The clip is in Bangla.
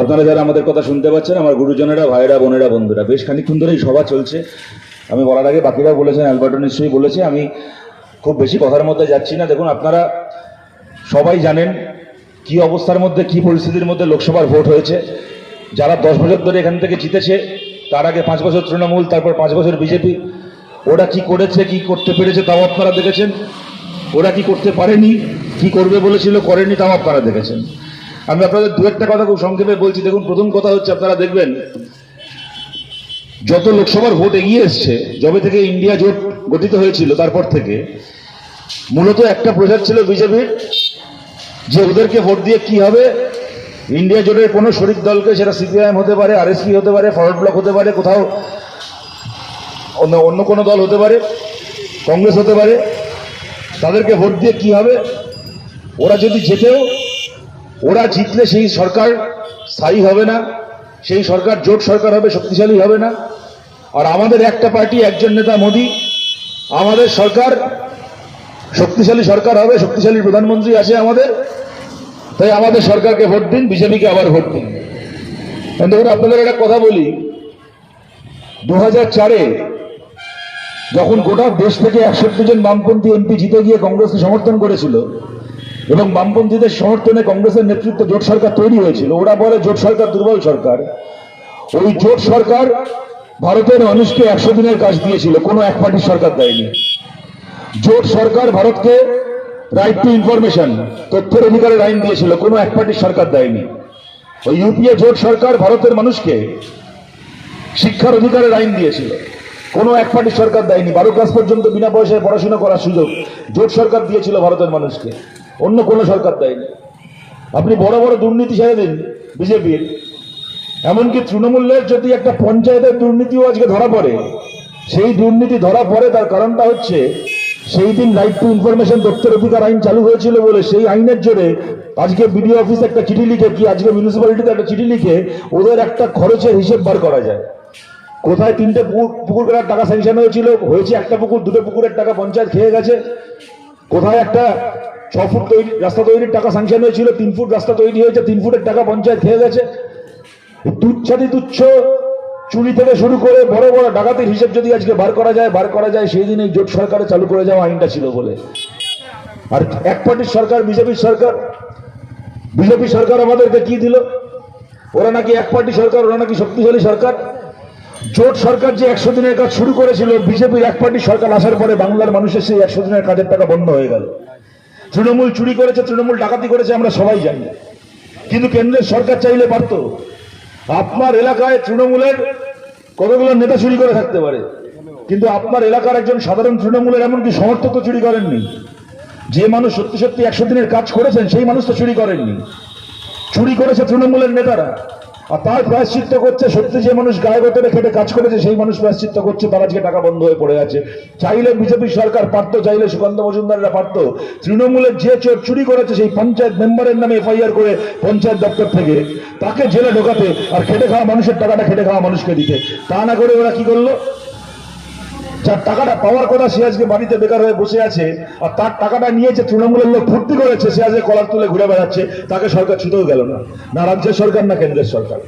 আপনারা যারা আমাদের কথা শুনতে পাচ্ছেন, আমার গুরুজনেরা, ভাইয়েরা, বোনেরা, বন্ধুরা, বেশ খানিকক্ষণ ধরেই সভা চলছে। আমি বলার আগে বাকিরা বলেছেন, অ্যালবার্টো নিশ্চয়ই বলেছে, আমি খুব বেশি কথার মধ্যে যাচ্ছি না। দেখুন, আপনারা সবাই জানেন কি অবস্থার মধ্যে, কি পরিস্থিতির মধ্যে লোকসভার ভোট হয়েছে। যারা দশ বছর ধরে এখান থেকে জিতেছে, তার আগে পাঁচ বছর তৃণমূল, তারপর পাঁচ বছর বিজেপি। ওরা কি করেছে, কি করতে পেরেছে, তাও আপনারা দেখেছেন। ওরা কি করতে পারেনি, কি করবে বলেছিল, করেনি, তাও আপনারা দেখেছেন। আমি আপনাদের দু একটা কথা খুব সংক্ষেপে বলছি। দেখুন, প্রথম কথা হচ্ছে, আপনারা দেখবেন, যত লোকসভার ভোট এগিয়ে এসছে, যবে থেকে ইন্ডিয়া জোট গঠিত হয়েছিল তারপর থেকে, মূলত একটা প্রচার ছিল বিজেপির, যে ওদেরকে ভোট দিয়ে কি হবে। ইন্ডিয়া জোটের কোনো শরিক দলকে, সেটা সিপিআইএম হতে পারে, আরএসপি হতে পারে ফরওয়ার্ড ব্লক হতে পারে, কোথাও অন্য অন্য কোনো দল হতে পারে, কংগ্রেস হতে পারে, তাদেরকে ভোট দিয়ে কি হবে? ওরা যদি জেতেও ওরা জিতলে সেই সরকার স্থায়ী হবে না, সেই সরকার জোট সরকার হবে, শক্তিশালী হবে না। আর আমাদের একটা পার্টি, একজন নেতা মোদী, আমাদের সরকার শক্তিশালী সরকার হবে, শক্তিশালী প্রধানমন্ত্রী আছে আমাদের, তাই আমাদের সরকারকে ভোট দিন, বিজেপিকে আবার ভোট দিন। দেখুন আপনাদের একটা কথা বলি দু চারে যখন গোটা দেশ থেকে একষট্টি জন বামপন্থী এমপি জিতে গিয়ে কংগ্রেসকে সমর্থন করেছিল এবং বামপন্থীদের সমর্থনে কংগ্রেসের নেতৃত্বে জোট সরকার তৈরি হয়েছিল। ওরা বলে জোট সরকার দুর্বল সরকার। ওই জোট সরকার ভারতের মানুষকে একশো দিনের কাজ দিয়েছিল, কোনো এক পার্টির সরকার দেয়নি। জোট সরকার ভারতকে রাইট টু ইনফরমেশন তথ্যের অধিকারের আইন দিয়েছিল, কোনো এক পার্টির সরকার দেয়নি। ওই ইউপিএ জোট সরকার ভারতের মানুষকে শিক্ষার অধিকারের আইন দিয়েছিল, কোনো এক পার্টির সরকার দেয়নি। বারো ক্লাস পর্যন্ত বিনা পয়সায় পড়াশোনা করার সুযোগ জোট সরকার দিয়েছিল ভারতের মানুষকে। অন্য কোনো সরকার দেয়নি। আপনি বড় বড় দুর্নীতি ছেড়ে দিন বিজেপির। এমনকি তৃণমূলের যদি একটা পঞ্চায়েতের দুর্নীতিও আজকে ধরা পড়ে, সেই দুর্নীতি ধরা পড়ে তার কারণটা হচ্ছে, সেই দিন রাইট টু ইনফরমেশন তথ্যের অধিকার আইন চালু হয়েছিল বলে সেই আইনের জোরে আজকে বিডিও অফিস একটা চিঠি লিখে, কি আজকে মিউনিসিপ্যালিটিতে একটা চিঠি লিখে ওদের একটা খরচের হিসেব বার করা যায়। কোথায় তিনটে পুকুর পুকুর কেনার টাকা স্যাংশন হয়েছিল, হয়েছে একটা পুকুর, দুটো পুকুরের টাকা পঞ্চায়েত খেয়ে গেছে। কোথায় একটা ছ ফুট তৈরি, রাস্তা তৈরির টাকা স্যাংশন হয়েছিল, তিন ফুট রাস্তা তৈরি হয়েছে, তিন ফুটের টাকা পঞ্চায়েত খেয়ে গেছে। এই তুচ্ছাতি তুচ্ছ চুরি থেকে শুরু করে বড় বড় ডাকাতির হিসেব যদি আজকে বার করা যায়, বার করা যায়, সেই দিন জোট সরকারে চালু করে যাওয়া আইনটা ছিল বলে। আর এক পার্টির সরকার, বিজেপির সরকার, বিজেপি সরকার আমাদেরকে কি দিল? ওরা নাকি এক পার্টি সরকার, ওরা নাকি শক্তিশালী সরকার। জোট সরকার যে একশো দিনের কাজ শুরু করেছিল, বিজেপির এক পার্টি সরকার আসার পরে বাংলার মানুষের সেই একশো দিনের কাজের টাকা বন্ধ হয়ে গেল। তৃণমূল চুরি করেছে, তৃণমূল ডাকাতি করেছে, আমরা সবাই জানি। কিন্তু কেন্দ্রের সরকার চাইলে পারতো। আপনার এলাকায় তৃণমূলের কতগুলো নেতা চুরি করে থাকতে পারে? কিন্তু আপনার এলাকার একজন সাধারণ তৃণমূলের এমনকি সমর্থক তো চুরি করেননি। যে মানুষ সত্যি সত্যি একশো দিনের কাজ করেছেন, সেই মানুষ তো চুরি করেননি। চুরি করেছে তৃণমূলের নেতারা। আর তার প্রায়শ্চিত্ত করছে সত্যি যে মানুষ গায়ে গোতরে খেটে কাজ করেছে, সেই মানুষ প্রায়শ্চিত্ত করছে, তার আজকে টাকা বন্ধ হয়ে পড়ে আছে। চাইলে বিজেপি সরকার পারতো, চাইলে সুকান্ত মজুমদাররা পারত। তৃণমূলের যে চোর চুরি করেছে, সেই পঞ্চায়েত মেম্বারের নামে এফআইআর করে পঞ্চায়েত দপ্তর থেকে তাকে জেলে ঢোকাতে আর খেটে খাওয়া মানুষের টাকাটা খেটে খাওয়া মানুষকে দিতে। তা না করে ওরা কি করল? যার টাকাটা পাওয়ার কথা সে আজকে বাড়িতে বেকার হয়ে বসে আছে, আর তার টাকাটা নিয়েছে তৃণমূলের লোক ফুর্তি করেছে, সে আজকে কলার তুলে ঘুরে বেড়াচ্ছে, তাকে সরকার ছুটেও গেল না। না রাজ্যের সরকার, না কেন্দ্রের সরকার।